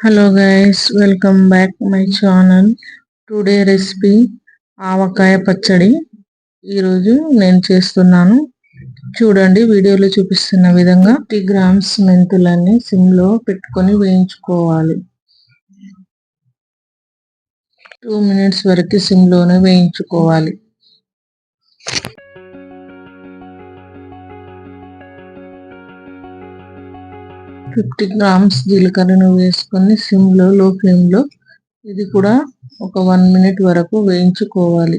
Hello guys welcome back my channel today recipe avakaya పచ్చడి. ఈరోజు నేను చేస్తున్నాను. చూడండి వీడియోలో చూపిస్తున్న విధంగా ఫిఫ్టీ గ్రామ్స్ మెంతులన్నీ సిమ్లో పెట్టుకొని వేయించుకోవాలి. టూ మినిట్స్ వరకు సిమ్లోనే వేయించుకోవాలి. ఫిఫ్టీ గ్రామ్స్ జీలకర్రను వేసుకొని సిమ్లో లో ఫ్లేమ్లో ఇది కూడా ఒక వన్ మినిట్ వరకు వేయించుకోవాలి.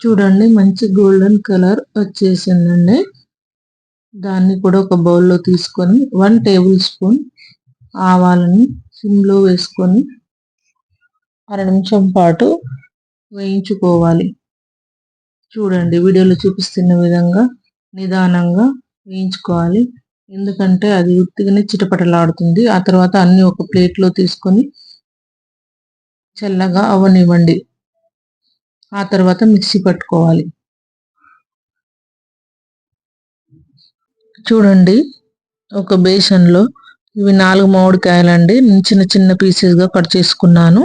చూడండి మంచి గోల్డెన్ కలర్ వచ్చేసిందండి. దాన్ని కూడా ఒక బౌల్లో తీసుకొని వన్ టేబుల్ స్పూన్ ఆవాలని సిమ్లో వేసుకొని అర నిమిషం పాటు వేయించుకోవాలి. చూడండి వీడియోలో చూపిస్తున్న విధంగా నిదానంగా వేయించుకోవాలి. ఎందుకంటే అది ఉత్తిగానే చిటపటలాడుతుంది. ఆ తర్వాత అన్ని ఒక ప్లేట్లో తీసుకొని చల్లగా అవనివ్వండి. ఆ తర్వాత మిక్సీ పట్టుకోవాలి. చూడండి ఒక బేసన్లో ఇవి నాలుగు మామిడికాయలండి. చిన్న చిన్న పీసెస్గా కట్ చేసుకున్నాను.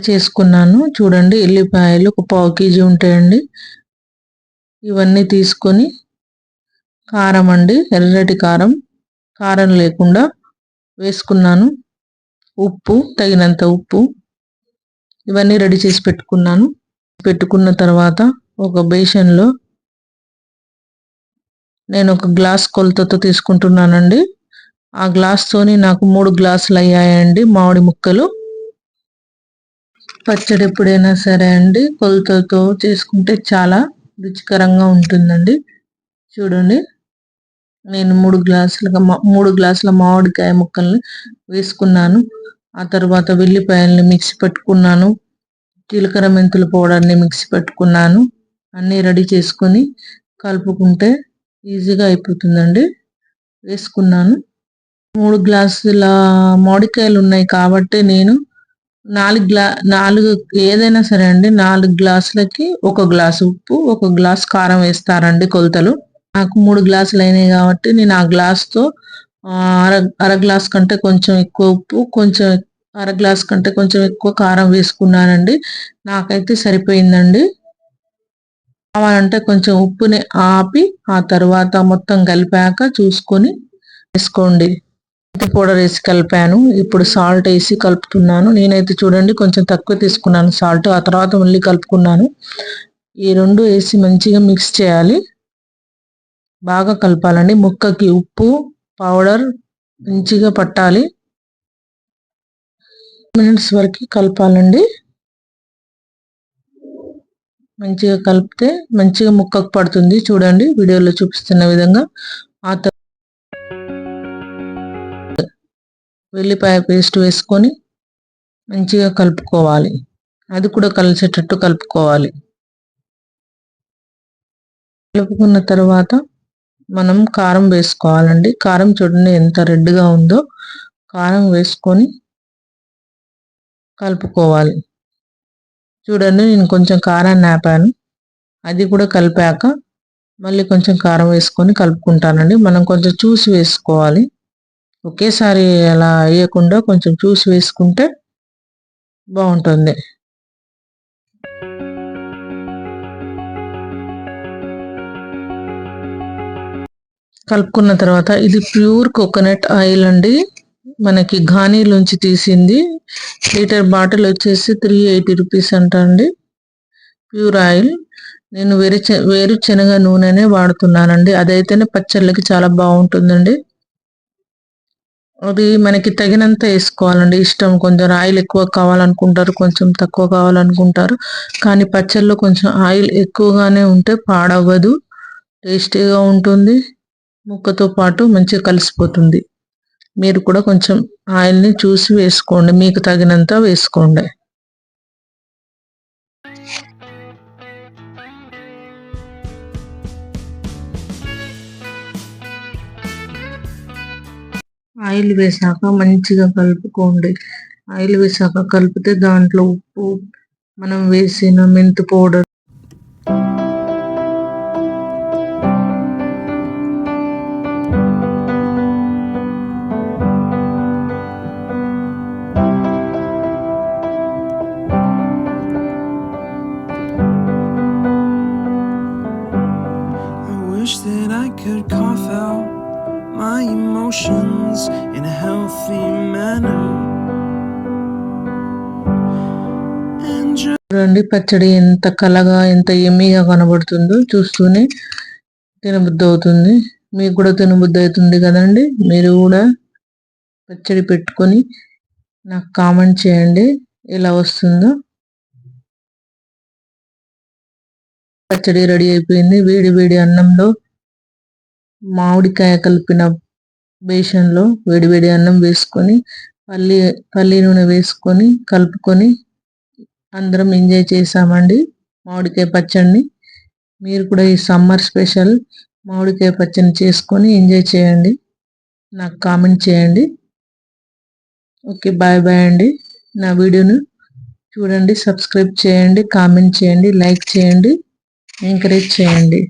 చేసుకున్నాను. చూడండి ఎల్లిపాయలు ఒక పావు కేజీ ఉంటాయండి. ఇవన్నీ తీసుకొని కారం అండి ఎర్రటి కారం కారం లేకుండా వేసుకున్నాను. ఉప్పు తగినంత ఉప్పు. ఇవన్నీ రెడీ చేసి పెట్టుకున్నాను. పెట్టుకున్న తర్వాత ఒక బేషన్లో నేను ఒక గ్లాస్ కొలతతో తీసుకుంటున్నానండి. ఆ గ్లాస్తోని నాకు మూడు గ్లాసులు అయ్యాయండి మామిడి ముక్కలు. పచ్చడి ఎప్పుడైనా సరే అండి కొలతతో చేసుకుంటే చాలా రుచికరంగా ఉంటుందండి. చూడండి. నేను మూడు గ్లాసులుగా మూడు గ్లాసుల మామిడికాయ ముక్కల్ని వేసుకున్నాను. ఆ తర్వాత వెల్లిపాయల్ని మిక్సీ పెట్టుకున్నాను. జీలకర్ర మెంతుల పౌడర్ని మిక్సీ పెట్టుకున్నాను. అన్నీ రెడీ చేసుకొని కలుపుకుంటే ఈజీగా అయిపోతుందండి. వేసుకున్నాను. మూడు గ్లాసుల మామిడికాయలు ఉన్నాయి కాబట్టి నేను నాలుగు గ్లా నాలుగు ఏదైనా సరే అండి నాలుగు గ్లాసులకి ఒక గ్లాసు ఉప్పు ఒక గ్లాస్ కారం వేస్తారండి కొలతలు. నాకు మూడు గ్లాసులు అయినాయి కాబట్టి నేను ఆ గ్లాస్తో అర అర గ్లాస్ కంటే కొంచెం ఎక్కువ ఉప్పు కొంచెం అర గ్లాస్ కంటే కొంచెం ఎక్కువ కారం వేసుకున్నానండి. నాకైతే సరిపోయిందండి. కావాలంటే కొంచెం ఉప్పుని ఆపి ఆ తర్వాత మొత్తం కలిపాక చూసుకొని వేసుకోండి. పౌడర్ వేసి కలిపాను. ఇప్పుడు సాల్ట్ వేసి కలుపుతున్నాను. నేనైతే చూడండి కొంచెం తక్కువ తీసుకున్నాను సాల్ట్. ఆ తర్వాత మళ్ళీ కలుపుకున్నాను. ఈ రెండు వేసి మంచిగా మిక్స్ చేయాలి. బాగా కలపాలండి. ముక్కకి ఉప్పు పౌడర్ మంచిగా పట్టాలి. మినిట్స్ వరకు కలపాలండి. మంచిగా కలిపితే మంచిగా ముక్కకు పడుతుంది. చూడండి వీడియోలో చూపిస్తున్న విధంగా. ఆ వెల్లిపాయ పేస్ట్ వేసుకొని మంచిగా కలుపుకోవాలి. అది కూడా కలిసేటట్టు కలుపుకోవాలి. కలుపుకున్న తర్వాత మనం కారం వేసుకోవాలండి. కారం చూడండి ఎంత రెడ్గా ఉందో. కారం వేసుకొని కలుపుకోవాలి. చూడండి నేను కొంచెం కారాన్ని ఆపాను అది కూడా కలిపాక మళ్ళీ కొంచెం కారం వేసుకొని కలుపుకుంటానండి. మనం కొంచెం చూసి వేసుకోవాలి. ఒకేసారి అలా వేయకుండా కొంచెం చూసి వేసుకుంటే బాగుంటుంది. కలుపుకున్న తర్వాత ఇది ప్యూర్ కోకోనట్ ఆయిల్ అండి. మనకి ఘానీలోంచి తీసింది. లీటర్ బాటిల్ వచ్చేసి త్రీ ఎయిటీ రూపీస్ అంట అండి. Pure oil. నేను వేరు వేరుశనగ నూనెనే వాడుతున్నానండి. అదైతేనే పచ్చళ్ళకి చాలా బాగుంటుందండి. అది మనకి తగినంత వేసుకోవాలండి. ఇష్టం కొంచెం ఆయిల్ ఎక్కువ కావాలనుకుంటారు కొంచెం తక్కువ కావాలనుకుంటారు. కానీ పచ్చళ్ళు కొంచెం ఆయిల్ ఎక్కువగానే ఉంటే పాడవ్వదు. టేస్టీగా ఉంటుంది. ముక్కతో పాటు మంచిగా కలిసిపోతుంది. మీరు కూడా కొంచెం ఆయిల్ని చూసి వేసుకోండి. మీకు తగినంత వేసుకోండి. ఆయిల్ వేసాక మంచిగా కలుపుకోండి. ఆయిల్ వేసాక కలిపితే దాంట్లో ఉప్పు మనం వేసిన మెంతి పౌడర్ చూడండి పచ్చడి ఎంత కలగా ఎంత ఎమ్మిగా కనబడుతుందో చూస్తూనే తినబుద్ధి అవుతుంది. మీకు కూడా తినబుద్ధి అవుతుంది కదండి? మీరు కూడా పచ్చడి పెట్టుకొని నాకు కామెంట్ చేయండి ఎలా వస్తుందో. పచ్చడి రెడీ అయిపోయింది. వేడి వేడి అన్నంలో మామిడికాయ కలిపిన బేషన్లో వేడివేడి అన్నం వేసుకొని పల్లి పల్లి నూనె వేసుకొని కలుపుకొని అందరం ఎంజాయ్ చేసామండి. మామిడికాయ పచ్చడిని. మీరు కూడా ఈ సమ్మర్ స్పెషల్ మామిడికాయ పచ్చడిని చేసుకొని ఎంజాయ్ చేయండి. నాకు కామెంట్ చేయండి. ఓకే బాయ్ బాయ్ అండి. నా వీడియోను చూడండి సబ్స్క్రైబ్ చేయండి కామెంట్ చేయండి లైక్ చేయండి ఎంకరేజ్ చేయండి.